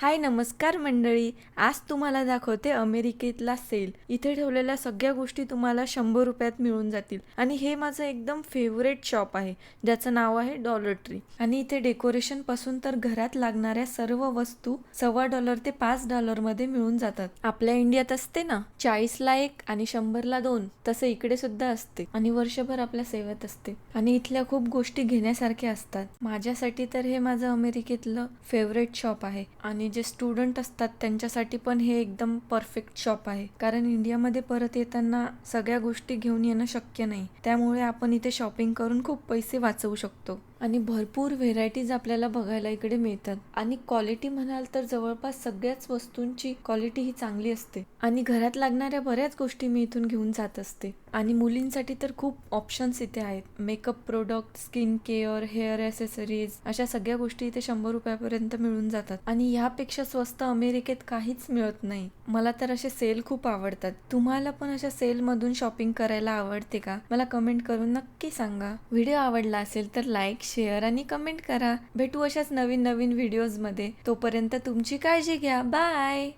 हाय नमस्कार मंडळी. आज तुम्हाला दाखवते अमेरिकेतला सेल इथे ठेवलेल्या सगळ्या गोष्टी तुम्हाला शंभर रुपयात मिळून जातील. आणि हे माझं एकदम फेवरेट शॉप आहे. ज्याचं नाव आहे डॉलर ट्री आणि इथे डेकोरेशनपासून तर घरात लागणाऱ्या सर्व वस्तू सव्वा डॉलर ते पाच डॉलरमध्ये मिळून जातात. आपल्या इंडियात असते ना चाळीसला एक आणि शंभरला दोन तसं इकडे सुद्धा असते. आणि वर्षभर आपल्या सेवेत असते. आणि इथल्या खूप गोष्टी घेण्यासारख्या असतात. माझ्यासाठी तर हे माझं अमेरिकेतलं फेवरेट शॉप आहे. आणि जे स्टुडंट असतात त्यांच्यासाठी पण हे एकदम परफेक्ट शॉप आहे. कारण इंडियामध्ये परत येताना सगळ्या गोष्टी घेऊन येणं शक्य नाही. त्यामुळे आपण इथे शॉपिंग करून खूप पैसे वाचवू शकतो. आणि भरपूर व्हेरायटीज आपल्याला बघायला इकडे मिळतात. आणि क्वालिटी म्हणाल तर जवळपास सगळ्याच वस्तूंची क्वालिटी ही चांगली असते. आणि घरात लागणाऱ्या बऱ्याच गोष्टी मी इथून घेऊन जात असते. आणि मुलींसाठी तर खूप ऑप्शन्स इथे आहेत. Makeup product skin care hair accessories अशा सगळ्या गोष्टी इथे शंभर रुपयापर्यंत मिळून जातात. आणि यापेक्षा स्वस्त अमेरिकेत काहीच मिळत नाही. मला तर असे सेल खूप आवडतात. तुम्हाला पण अशा सेलमधून शॉपिंग करायला आवडते का? मला कमेंट करून नक्की सांगा. व्हिडिओ आवडला असेल तर लाईक शेअर आणि कमेंट करा. भेटू अशाच नवीन नवीन व्हिडिओजमध्ये तोपर्यंत तुमची काळजी घ्या. बाय